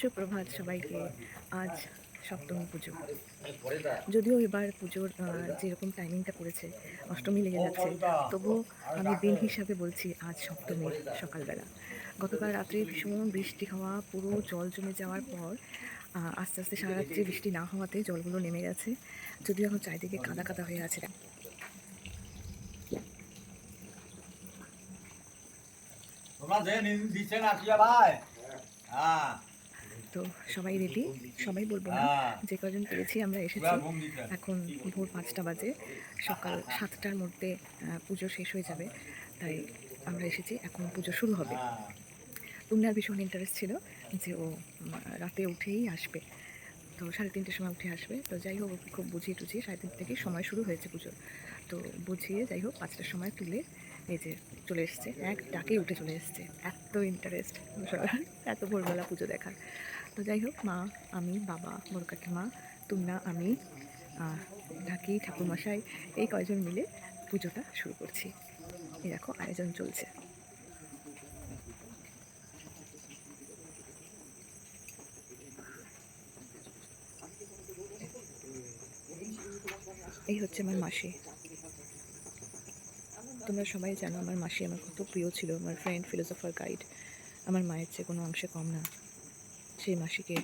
সুপ্রভাত সবাইকে। আজ সপ্তমী পুজো। যদিও এবার পুজোর যেরকম টাইমিংটা করেছে, অষ্টমী লেগে যাচ্ছে, তবুও আমি দিন হিসাবে বলছি আজ সপ্তমী সকালবেলা। গতকাল রাত্রে ভীষণ বৃষ্টি হওয়া, পুরো জল জমে যাওয়ার পর আস্তে আস্তে সারা রাত্রে বৃষ্টি না হওয়াতে জলগুলো নেমে গেছে। যদিও এখন চারিদিকে কাদা কাদা হয়ে আছে। ভাই হ্যাঁ। তো সবাই রেডি সবাই বলব না। যে কজন পেরেছি, আমরা এসেছি। এখন ভোর পাঁচটা বাজে, সকাল সাতটার মধ্যে পুজো শেষ হয়ে যাবে। তাই আমরা এসেছি, এখন পুজো শুরু হবে। তুমনার ভীষণ ইন্টারেস্ট ছিল যে ও রাতে উঠেই আসবে। তো সাড়ে তিনটের সময় উঠে আসবে। তো যাই হোক, ওকে খুব বুঝিয়ে টুঝিয়ে সাড়ে তিনটে থেকে সময় শুরু হয়েছে পুজোর। তো বুঝিয়ে, যাই হোক, পাঁচটার সময় তুলে এই যে চলে এসছে, এক ডাকে উঠে চলে এসছে। এত ইন্টারেস্ট এত ভোরবেলা পুজো দেখার। তো যাই হোক, মা, আমি, বাবা, বড় কাকিমা তুমনা আমি ঢাকি, ঠাকুরমশাই, এই কয়জন মিলে পুজোটা শুরু করছি। এই দেখো, আয়োজন চলছে। এই হচ্ছে আমার মাসি। তোমরা সবাই জানো আমার মাসি আমার কত প্রিয় ছিল, আমার ফ্রেন্ড ফিলোসফার গাইড আমার মায়ের চেয়ে কোনো অংশে কম না। সেই মাসিকে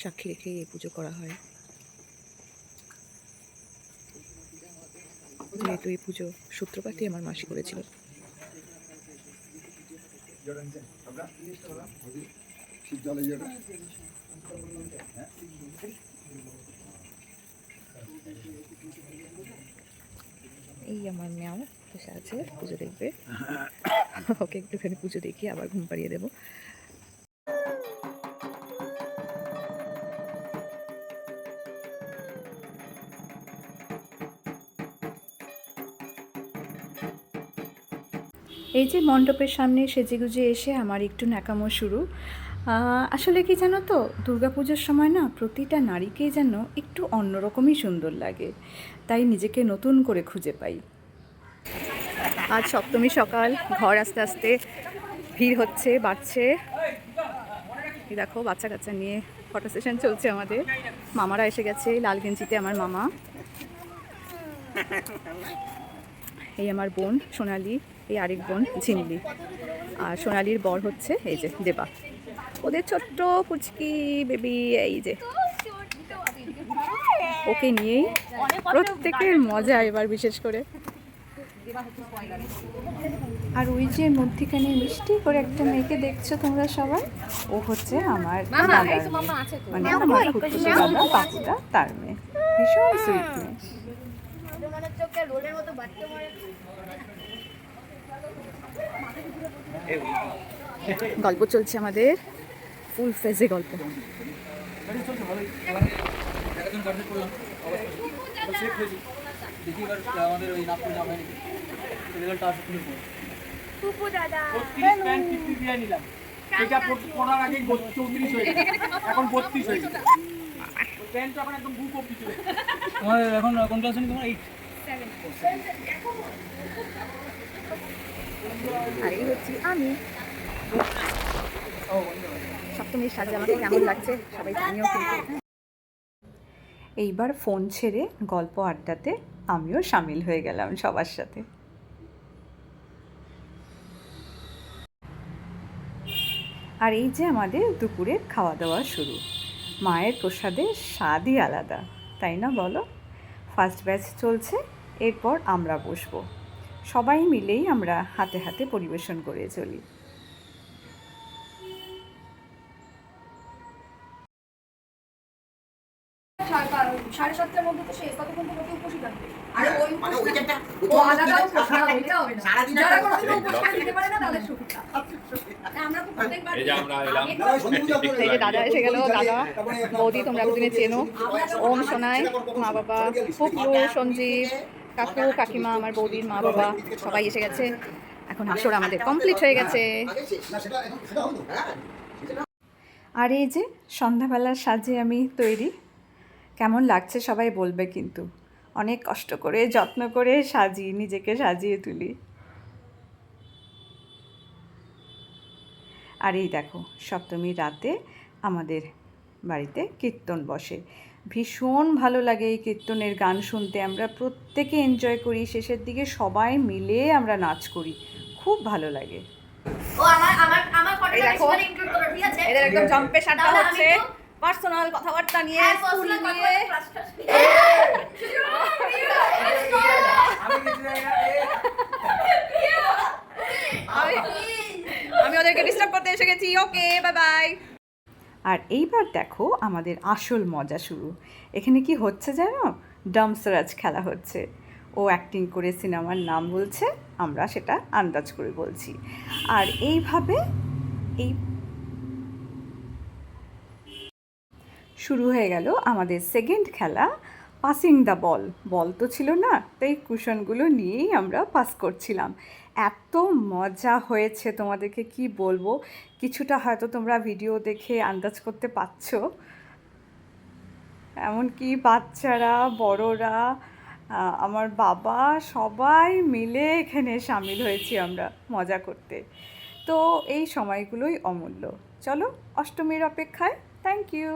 সাক্ষী রেখে এই পুজো করা হয়। যেহেতু এই পুজো সূত্রপাতই আমার মাসি করেছিল। এই আমার মেয়াও বসে আছে পুজো দেখবে। ওকে একটুখানি পুজো দেখিয়ে আবার ঘুম পাড়িয়ে দেবো। এই যে মণ্ডপের সামনে সেজেগুজে এসে আমার একটু ন্যাকামো শুরু। আসলে কি জানো তো? দুর্গাপুজোর সময় না প্রতিটা নারীকেই যেন একটু অন্যরকমই সুন্দর লাগে। তাই নিজেকে নতুন করে খুঁজে পাই। আজ সপ্তমী সকাল, ঘর আস্তে আস্তে ভিড় হচ্ছে, বাড়ছে। দেখো বাচ্চা কাচ্চা নিয়ে ফটো সেশন চলছে আমাদের। মামারা এসে গেছে, লাল গেঞ্জিতে আমার মামা। এই আমার বোন সোনালি, এই আরেক বোন ঝিমলি আর সোনালির বর হচ্ছে, এই যে দেবা। ওদের ছোট্ট পুচকি বেবি এই যে। ওকে নিয়েই প্রত্যেকের মজা এবার বিশেষ করে। আর ওই যে মধ্যিখানে মিষ্টি করে একটা মেয়েকে দেখছ তোমরা সবাই ও হচ্ছে আমার মানে আমার খুঁজছে দাদা পাপুটা তার মেয়ে। ভীষণ সুইট মেয়ে। গল্প চলছে আমাদের। ফুল ফেজে গল্প। হয়ে এখন হয়ে কোন ক্লাস তোমার? এইট আর এই হচ্ছি আমি। সপ্তমীর সাজে আমাকে কেমন লাগছে? সবাই জানিও এইবার ফোন ছেড়ে গল্প আড্ডাতে আমিও সামিল হয়ে গেলাম সবার সাথে। আর এই যে আমাদের দুপুরের খাওয়া দাওয়া শুরু। মায়ের প্রসাদের স্বাদই আলাদা, তাই না বলো? ফার্স্ট ব্যাচ চলছে, এরপর আমরা বসবো। সবাই মিলেই আমরা হাতে হাতে পরিবেশন করে চলি। সাড়ে সাতটার মধ্যে তো শেষ ততক্ষণ তো লোকে থাকবে। আরে ওই মানে ওইখানটা ও আলাদা ওইটা হবে না। সারাদিন যারা একটা- কোনোদিন উপোস খেতে পারে না তাদের সুবিধা। আমরা তো প্রত্যেকবার এই যে আমরা এলাম। আগে না, ওই সন্ধে পূজা করে এই যে দাদা এসে গেল দাদা বৌদি তোমরা দুদিনে চেনো। ওম সোনাই মা বাবা ফুকু সঞ্জীব কাকু কাকিমা আমার বৌদির মা বাবা সবাই এসে গেছে। এখন আসর আমাদের কমপ্লিট হয়ে গেছে। আর এই যে সন্ধ্যাবেলার সাজে আমি তৈরি কেমন লাগছে সবাই বলবে কিন্তু। অনেক কষ্ট করে যত্ন করে সাজিয়ে নিজেকে সাজিয়ে তুলি। আর এই দেখো সপ্তমীর রাতে আমাদের বাড়িতে কীর্তন বসে। ভীষণ ভালো লাগে এই কীর্তনের গান শুনতে। আমরা প্রত্যেকে এনজয় করি শেষের দিকে সবাই মিলে আমরা নাচ করি। খুব ভালো লাগে। ও আমার আমার আমার এই ফটোটা দেখো। বেশি ইনক্লুড করো ঠিক আছে? এদের একদম জম্পে আমি হচ্ছে। পার্সোনাল কথাবার্তা নিয়ে হ্যাঁ স্কুল নিয়ে। আমি আমি ওদেরকে ডিস্টার্ব করতে এসে গেছি। ওকে বাই বাই আর এইবার দেখো আমাদের আসল মজা শুরু। এখানে কি হচ্ছে জানো? ডামসরাজ খেলা হচ্ছে। ও অ্যাক্টিং করে সিনেমার নাম বলছে আমরা সেটা আন্দাজ করে বলছি। আর এইভাবে এই শুরু হয়ে গেল আমাদের সেকেন্ড খেলা পাসিং দ্য বল বল তো ছিল না, তাই কুশনগুলো নিয়েই আমরা পাস করছিলাম। এত মজা হয়েছে তোমাদেরকে কি বলব? কিছুটা হয়তো তোমরা ভিডিও দেখে আন্দাজ করতে পারছ। এমনকি বাচ্চারা, বড়রা আমার বাবা, সবাই মিলে এখানে সামিল হয়েছি আমরা মজা করতে। তো এই সময়গুলোই অমূল্য। চলো অষ্টমীর অপেক্ষায়। Thank you